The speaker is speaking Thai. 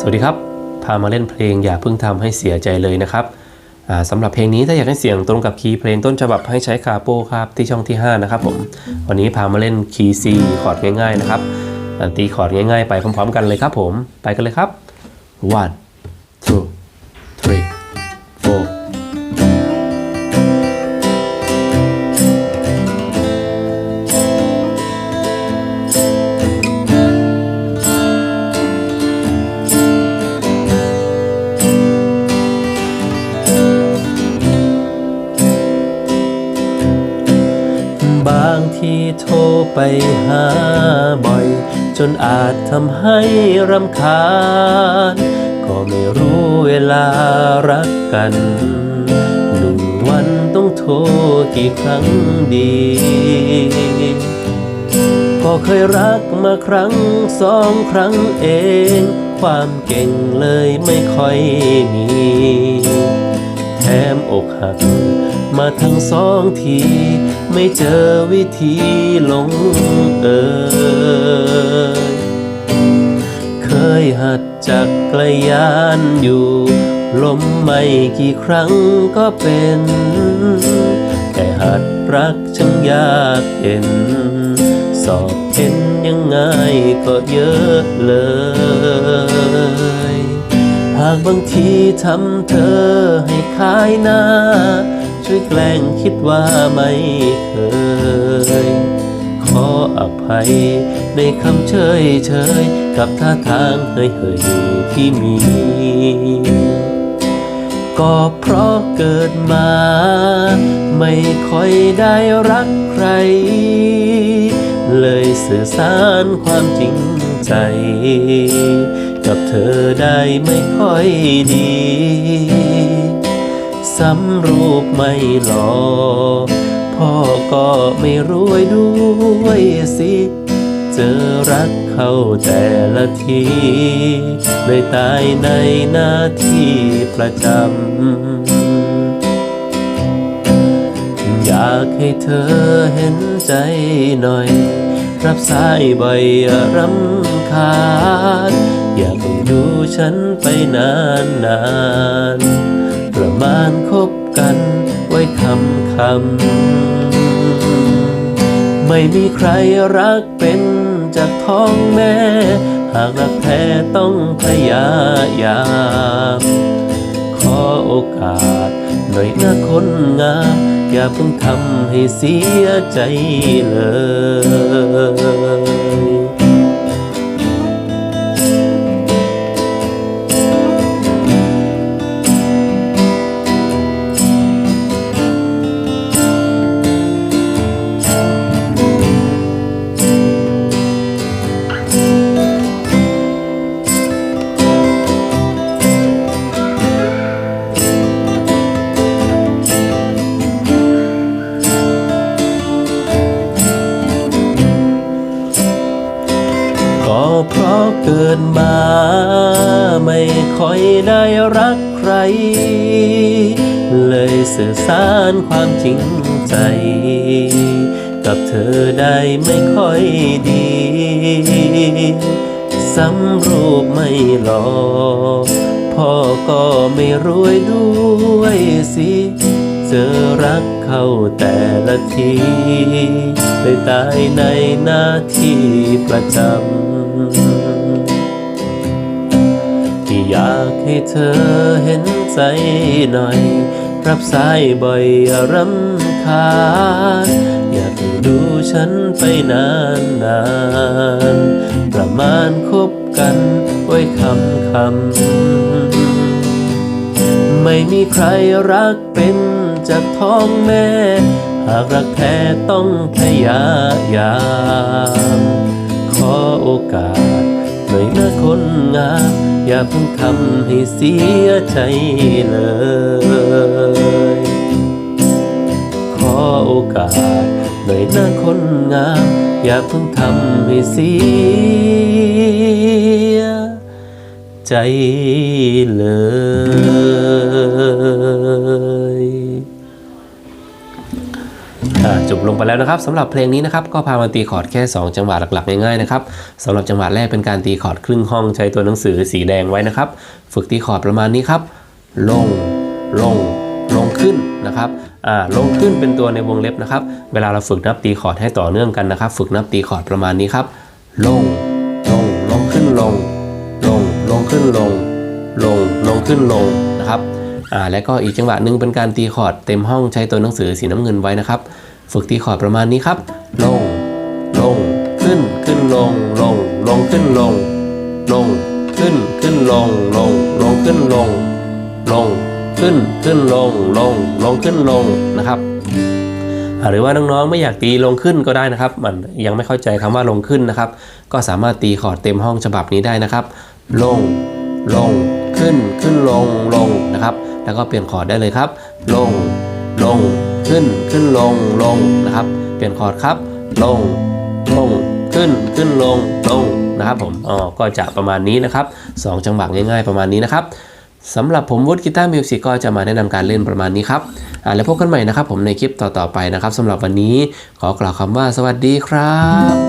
สวัสดีครับ พามาเล่นเพลงอย่าเพิ่งทำให้เสียใจเลยนะครับอ่าสำหรับเพลงนี้ถ้าอยากให้เสียงตรงกับคีย์เพลงต้นฉบับให้ใช้คาโปครับที่ช่องที่ 5 นะครับผม วันนี้พามาเล่นคีย์ C คอร์ดง่ายๆนะครับตีคอร์ดง่ายๆไปพร้อมๆกันเลยครับผม ไปกันเลยครับ one ที่โทรไปหาบ่อย จนอาจทำให้รำคาญ ก็ไม่รู้เวลารักกันหนึ่งวันต้องโทรกี่ครั้งดี ก็เคยรักมาครั้งสองครั้งเอง ความเก่งเลยไม่ค่อยมีแถมอกหักมาทั้งสองที ไม่เจอวิธีลงเอยเคยหัดจักรยานอยู่ ล้มไม่กี่ครั้งก็เป็น แต่หัดรักช่างยากเย็น สอบเห็นยังไงก็เยอะเลยหากบางทีทำเธอให้ขายหน้า ช่วยแกล้งคิดว่าไม่เคย ขออภัยในคำเชยเชยกับท่าทางเฮยเฮยที่มี ก็เพราะเกิดมา ไม่ค่อยได้รักใคร เลยสื่อสารความจริงใจ กับเธอได้ไม่ค่อยดี สำรูปไม่หล่อพ่อก็ไม่รวยด้วยสิ เจอรักเขาแต่ละทีเลยตายในหน้าที่ประจำ อยากให้เธอเห็นใจหน่อย รับสายบ่อยอย่ารำคาญ อยากให้ดูฉันไปนานนานๆ มาณคบกันไว้คำคำไม่มีใครรักเป็นจากท้องแม่ หากรักแท้ต้องพยายาม ขอโอกาสหน่อยนะคนงาม อย่าเพิ่งทำให้เสียใจเลยะเกิดมา ไม่ค่อยได้รักใคร เลยสื่อสารความจริงใจ กับเธอได้ไม่ค่อยดีสำรูปไม่หล่อพ่อก็ไม่รวยด้วยสิเจอรักเขาแต่ละทีเลยตายในหน้าที่ประจำ อยากให้เธอเห็นใจหน่อย รับสายบ่อยอย่ารำคาญอยากดูฉันไปนานนานประมาณคบกันไว้คำคำไม่มีใครรักเป็นจากท้องแม่ หากรักแท้ต้องพยายาม ขอโอกาสหน่อยนะคนงาม อย่าเพิ่งทำให้เสียใจเลย ขอโอกาสหน่อยนะคนงาม อย่าเพิ่งทำให้เสียใจเลย จบลงไปแล้วนะครับสำหรับเพลงนี้นะครับก็พามาตีคอร์ดแค่ 2 จังหวะหลักๆง่ายๆนะครับสำหรับจังหวะแรกเป็นการตีคอร์ดครึ่งห้องใช้ตัวหนังสือสีแดงไว้นะครับ ฝึกตีคอร์ดประมาณนี้ครับ ลงลงลงขึ้นนะครับอ่าลงขึ้นเป็นตัวในวงเล็บนะครับ เวลาเราฝึกนับตีคอร์ดให้ต่อเนื่องกันนะครับ ฝึกนับตีคอร์ดประมาณนี้ครับ ลงลงลงขึ้นลง ลงลงขึ้นลง ลงลงขึ้นลงนะครับอ่าและก็อีกจังหวะหนึ่งเป็นการตีคอร์ดเต็มห้องใช้ตัวหนังสือสีน้ำเงินไว้นะครับ ฝึกตีคอร์ดประมาณนี้ครับ ลง ลง ขึ้น ขึ้นลง ลง ลง ขึ้นลง ลง ขึ้น ขึ้นลง ลง ลง ขึ้นลง ลง ขึ้น ขึ้นลง ลง ลง ขึ้นลง นะครับหรือว่าน้องๆไม่อยากตีลงขึ้นก็ได้นะครับ มันยังไม่เข้าใจคำว่าลงขึ้นนะครับ ก็สามารถตีคอร์ดเต็มห้องฉบับนี้ได้นะครับ ลง ลง ขึ้น ขึ้นลง ลงนะครับ แล้วก็เปลี่ยนคอร์ดได้เลยครับ ลง ลง ขึ้นขึ้นลงลงนะครับ เปลี่ยนคอร์ดครับ ลงลงขึ้นขึ้นลงลงนะครับผมอ๋อก็จะประมาณนี้นะครับสองจังหวะง่ายๆประมาณนี้นะครับสำหรับผมวุฒิกีตาร์มิวสิกก็จะมาแนะนำการเล่นประมาณนี้ครับอ่าแล้วพบกันใหม่นะครับผมในคลิปต่อๆไปนะครับสำหรับวันนี้ขอกล่าวคำว่าสวัสดีครับ